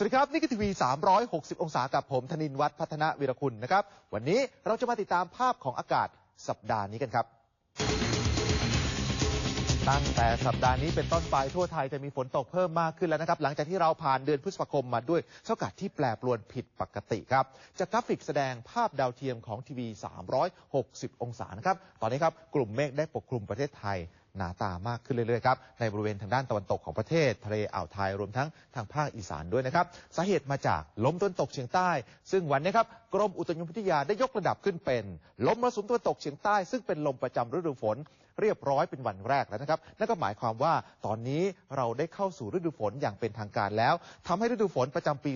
สวัสดีครับ นี่คือทีวี 360 องศากับผมธนินวัฒน์พัฒนวีรคุณนะครับ วันนี้เราจะมาติดตามภาพของอากาศสัปดาห์นี้กันครับ ตั้งแต่สัปดาห์นี้เป็นต้นไปทั่วไทยจะมีฝนตกเพิ่มมากขึ้นแล้วนะครับ หลังจากที่เราผ่านเดือนพฤษภาคมมาด้วยสภาพอากาศที่แปรปรวนผิดปกติครับจากกราฟิกแสดงภาพดาวเทียมของทีวี 360 องศานะครับตอนนี้ครับกลุ่มเมฆได้ปกคลุมประเทศไทย หนาตามากขึ้นเรื่อยๆครับในบริเวณทางด้านตะวันตกของประเทศทะเลอ่าวไทยรวมทั้งทางภาคอีสานด้วยนะครับสาเหตุมาจากลมตะวันตกเฉียงใต้ ซึ่งวันนี้ครับกรมอุตุนิยมวิทยาได้ยกระดับขึ้นเป็นลมมรสุมตะวันตกเฉียงใต้ ซึ่งเป็นลมประจำฤดูฝนเรียบร้อยเป็นวันแรกแล้วนะครับ นั่นก็หมายความว่าตอนนี้เราได้เข้าสู่ฤดูฝนอย่างเป็นทางการแล้วทำให้ฤดูฝนประจำปี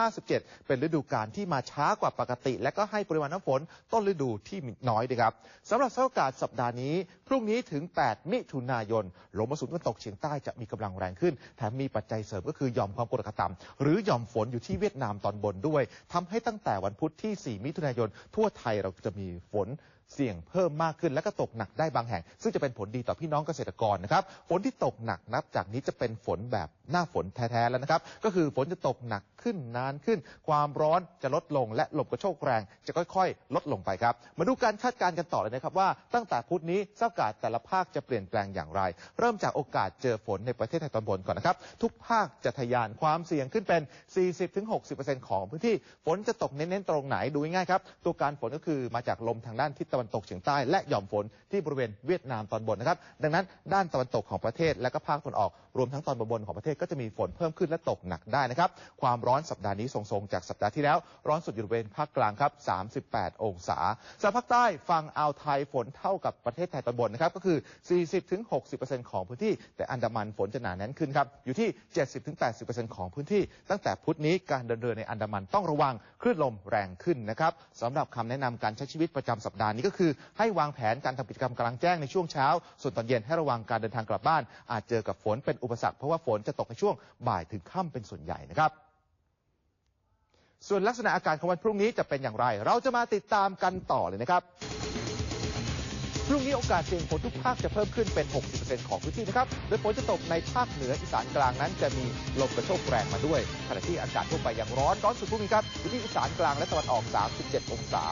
2557 เป็นฤดูกาลที่มาช้ากว่าปกติ และก็ให้ปริมาณน้ำฝนต้นฤดูที่น้อยดีครับสำหรับสภาพอากาศสัปดาห์นี้ พรุ่งนี้ถึง 8 มิถุนายน ลมมรสุมตะวันตกเฉียงใต้จะมีกำลังแรงขึ้น แถมมีปัจจัยเสริมก็คือหย่อมความกดอากาศต่ำหรือหย่อมฝนอยู่ที่เวียดนามตอนบนด้วยทำให้ตั้งแต่วันพุธที่ 4 มิถุนายน ทั่วไทยเราจะมีฝนเสี่ยงเพิ่มมากขึ้น และก็ตกหนักได้บางแห่ง ซึ่งจะเป็นผลดีต่อพี่น้องเกษตรกรนะครับฝนที่ตกหนักนับจากนี้จะเป็นฝนแบบหน้าฝนแท้ๆแล้วนะครับ ก็คือฝนจะตกหนักขึ้นนานขึ้น ความร้อนจะลดลงและลมกระโชกแรงจะค่อยๆ ลดลงไปครับ มาดูการคาดการณ์กันต่อเลยนะครับว่าตั้งแต่พุธนี้สภาพอากาศแต่ละภาคจะเปลี่ยนแปลงอย่างไร เริ่มจากโอกาสเจอฝนในประเทศไทยตอนบนก่อนนะครับ ทุกภาคจะทะยานความเสี่ยงขึ้นเป็น 40-60%ของพื้นที่ฝนจะตกเน้นๆตรงไหนดูง่ายๆครับตัวการฝนก็คือมาจากลมทางด้านทิศตะวันตกเฉียงใต้และหย่อมฝนที่บริเวณเวียดนามตอนบนนะครับ ดังนั้นด้านตะวันตกของประเทศและก็ภาคตะวันออกรวมทั้งตอนบนของประเทศก็จะมีฝนเพิ่มขึ้นและตกหนักได้นะครับ ความร้อนสัปดาห์นี้ทรงๆจากสัปดาห์ที่แล้ว ร้อนสุดอยู่บริเวณภาคกลางครับ 38 องศาสภาคใต้ฝั่งอ่าวไทยฝนเท่ากับประเทศไทยตอนบนนะครับก็คือ 40-60%ของพื้นที่ แต่อันดามันฝนจะหนาแน่นขึ้นครับอยู่ที่ 70-80%ของพื้นที่ ตั้งแต่พุธนี้การเดินเรือในอันดามันต้องระวังคลื่นลมแรงขึ้นนะครับสำหรับคำแนะนำการใช้ชีวิตประจำสัปดาห์นี้ก็คือ ให้วางแผนการทำกิจกรรมกลางแจ้งในช่วงเช้า ส่วนตอนเย็นให้ระวังการเดินทางกลับบ้าน อาจเจอกับฝนเป็นอุปสรรคเพราะว่าฝนจะตกในช่วงบ่ายถึงค่ำเป็นส่วนใหญ่นะครับส่วนลักษณะอากาศของวันพรุ่งนี้จะเป็นอย่างไร เราจะมาติดตามกันต่อเลยนะครับ รุ่งนี้โอกาสเสี่ยงฝนทุกภาคจะเพิ่มขึ้นเป็น 60%ของพื้นที่นะครับ โดยฝนจะตกในภาคเหนืออีสานกลางนั้นจะมีลมกระโชกแรงมาด้วย ขณะที่อากาศทั่วไปยังร้อนร้อนสุดพุ่งครับอยู่ที่อีสานกลางและตะวันออก 37 องศา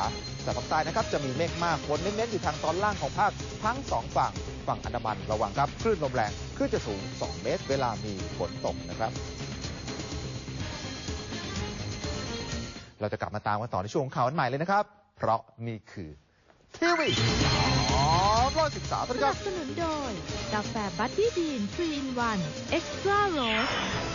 แต่ภาคใต้นะครับจะมีเมฆมากฝนเน้นๆอยู่ทางตอนล่างของภาคทั้งสองฝั่ง ฝั่งอันดามันระวังครับคลื่นลมแรงคลื่นจะสูง 2 เมตร เวลามีฝนตกนะครับเราจะกลับมาตามกันต่อในช่วงข่าววันใหม่เลยนะครับ เพราะนี่คือทีวี อ๋อร้อยสิบสาสวัสดีคนัรับบ สนุนโดย กาแฟบัตตี้บีน3 in 1 Extra Rose